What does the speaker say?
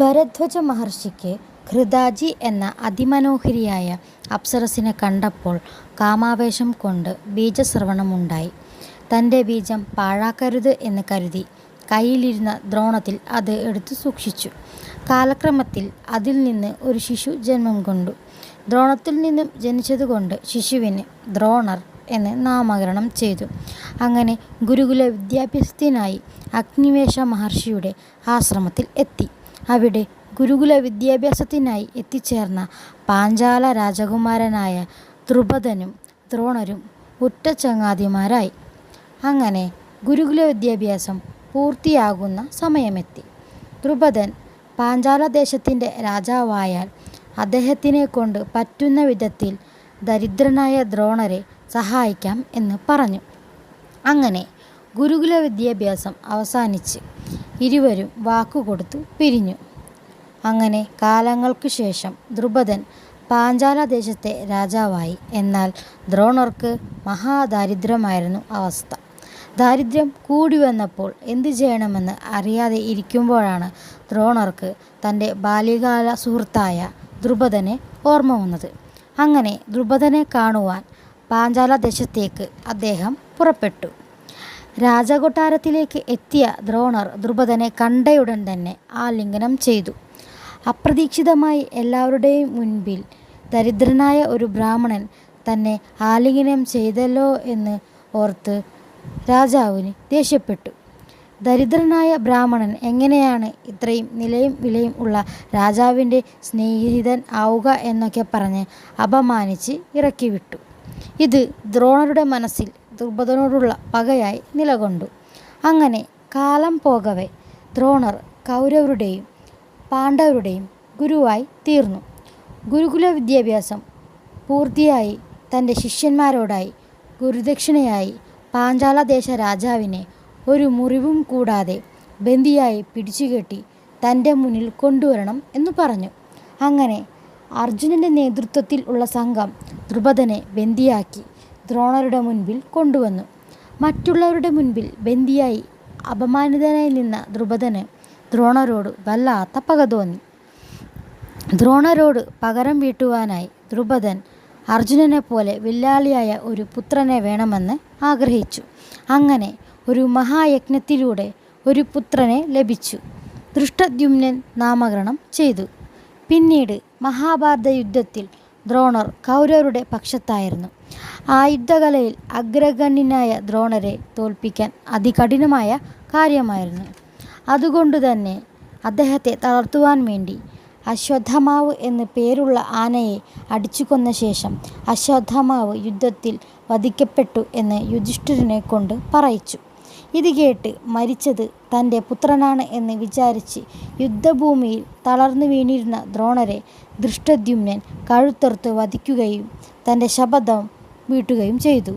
ഭരദ്വാജ മഹർഷിക്ക് ഘൃതാജി എന്ന അതിമനോഹരിയായ അപ്സരസിനെ കണ്ടപ്പോൾ കാമാവേശം കൊണ്ട് ബീജസ്രവണമുണ്ടായി. തന്റെ ബീജം പാഴാക്കരുത് എന്ന് കരുതി കയ്യിലിരുന്ന ദ്രോണത്തിൽ അത് എടുത്തു സൂക്ഷിച്ചു. കാലക്രമത്തിൽ അതിൽ നിന്ന് ഒരു ശിശു ജന്മം കൊണ്ടു. ദ്രോണത്തിൽ നിന്നും ജനിച്ചതുകൊണ്ട് ശിശുവിന് ദ്രോണർ എന്ന് നാമകരണം ചെയ്തു. അങ്ങനെ ഗുരുകുല വിദ്യാഭ്യാസത്തിനായി അഗ്നിവേശ മഹർഷിയുടെ ആശ്രമത്തിൽ എത്തി. അവിടെ ഗുരുകുല വിദ്യാഭ്യാസത്തിനായി എത്തിച്ചേർന്ന പാഞ്ചാല രാജകുമാരനായ ദ്രുപദനും ദ്രോണരും ഉറ്റ ചങ്ങാതിമാരായി. അങ്ങനെ ഗുരുകുല വിദ്യാഭ്യാസം പൂർത്തിയാകുന്ന സമയമെത്തി. ദ്രുപദൻ പാഞ്ചാലദേശത്തിന്റെ രാജാവായാൽ അദ്ദേഹത്തിനെ കൊണ്ട് പറ്റുന്ന വിധത്തിൽ ദരിദ്രനായ ദ്രോണരെ സഹായിക്കാം എന്ന് പറഞ്ഞു. അങ്ങനെ ഗുരുകുല വിദ്യാഭ്യാസം അവസാനിച്ച് ഇരുവരും വാക്കുകൊടുത്തു പിരിഞ്ഞു. അങ്ങനെ കാലങ്ങൾക്കു ശേഷം ദ്രുപദൻ പാഞ്ചാല ദേശത്തെ രാജാവായി. എന്നാൽ ദ്രോണർക്ക് മഹാദാരിദ്ര്യമായിരുന്നു അവസ്ഥ. ദാരിദ്ര്യം കൂടി വന്നപ്പോൾ എന്തു ചെയ്യണമെന്ന് അറിയാതെ ഇരിക്കുമ്പോഴാണ് ദ്രോണർക്ക് തന്റെ ബാല്യകാല സുഹൃത്തായ ദ്രുപദനെ ഓർമ്മ വന്നത്. അങ്ങനെ ദ്രുപദനെ കാണുവാൻ പാഞ്ചാല ദേശത്തേക്ക് അദ്ദേഹം പുറപ്പെട്ടു. രാജകൊട്ടാരത്തിലേക്ക് എത്തിയ ദ്രോണർ ദ്രുപദനെ കണ്ടയുടൻ തന്നെ ആലിംഗനം ചെയ്തു. അപ്രതീക്ഷിതമായി എല്ലാവരുടെയും മുൻപിൽ ദരിദ്രനായ ഒരു ബ്രാഹ്മണൻ തന്നെ ആലിംഗനം ചെയ്തല്ലോ എന്ന് ഓർത്ത് രാജാവിന് ദേഷ്യപ്പെട്ടു. ദരിദ്രനായ ബ്രാഹ്മണൻ എങ്ങനെയാണ് ഇത്രയും നിലയും വിലയും ഉള്ള രാജാവിന്റെ സ്നേഹിതൻ ആവുക എന്നൊക്കെ പറഞ്ഞ് അപമാനിച്ച് ഇറക്കിവിട്ടു. ഇത് ദ്രോണരുടെ മനസ്സിൽ ദ്രുപദനോടുള്ള പകയായി നിലകൊണ്ടു. അങ്ങനെ കാലം പോകവെ ദ്രോണർ കൗരവരുടെയും പാണ്ഡവരുടെയും ഗുരുവായി തീർന്നു. ഗുരുകുല വിദ്യാഭ്യാസം പൂർത്തിയായി തന്റെ ശിഷ്യന്മാരോടായി ഗുരുദക്ഷിണയായി പാഞ്ചാലദേശ രാജാവിനെ ഒരു മുറിവും കൂടാതെ ബന്ദിയായി പിടിച്ചുകെട്ടി തന്റെ മുന്നിൽ കൊണ്ടുവരണം എന്ന് പറഞ്ഞു. അങ്ങനെ അർജുനന്റെ നേതൃത്വത്തിൽ ഉള്ള സംഘം ദ്രുപദനെ ബന്ദിയാക്കി ദ്രോണരുടെ മുൻപിൽ കൊണ്ടുവന്നു. മറ്റുള്ളവരുടെ മുൻപിൽ ബന്ദിയായി അപമാനിതനായി നിന്ന ദ്രുപദന് ദ്രോണരോട് വല്ലാത്ത പക തോന്നി. ദ്രോണരോട് പകരം വീട്ടുവാനായി ദ്രുപദൻ അർജുനനെ പോലെ വില്ലാളിയായ ഒരു പുത്രനെ വേണമെന്ന് ആഗ്രഹിച്ചു. അങ്ങനെ ഒരു മഹായജ്ഞത്തിലൂടെ ഒരു പുത്രനെ ലഭിച്ചു. ദൃഷ്ടദ്യുമ്നൻ നാമകരണം ചെയ്തു. പിന്നീട് മഹാഭാരത യുദ്ധത്തിൽ ദ്രോണർ കൗരവരുടെ പക്ഷത്തായിരുന്നു. ആ യുദ്ധകലയിൽ അഗ്രഗണ്യനായ ദ്രോണരെ തോൽപ്പിക്കാൻ അതികഠിനമായ കാര്യമായിരുന്നു. അതുകൊണ്ട് തന്നെ അദ്ദേഹത്തെ തളർത്തുവാൻ വേണ്ടി അശ്വത്ഥമാവ് എന്ന് പേരുള്ള ആനയെ അടിച്ചുകൊന്ന ശേഷം അശ്വത്ഥമാവ് യുദ്ധത്തിൽ വധിക്കപ്പെട്ടു എന്ന് യുധിഷ്ഠിരനെ കൊണ്ട് പറയിച്ചു. ഇത് കേട്ട് മരിച്ചത് തന്റെ പുത്രനാണ് എന്ന് വിചാരിച്ച് യുദ്ധഭൂമിയിൽ തളർന്നു വീണിരുന്ന ദ്രോണരെ ദൃഷ്ടദ്യുമ്നൻ കഴുത്തറുത്ത് വധിക്കുകയും തന്റെ ശപഥം വീട്ടുകയും ചെയ്തു.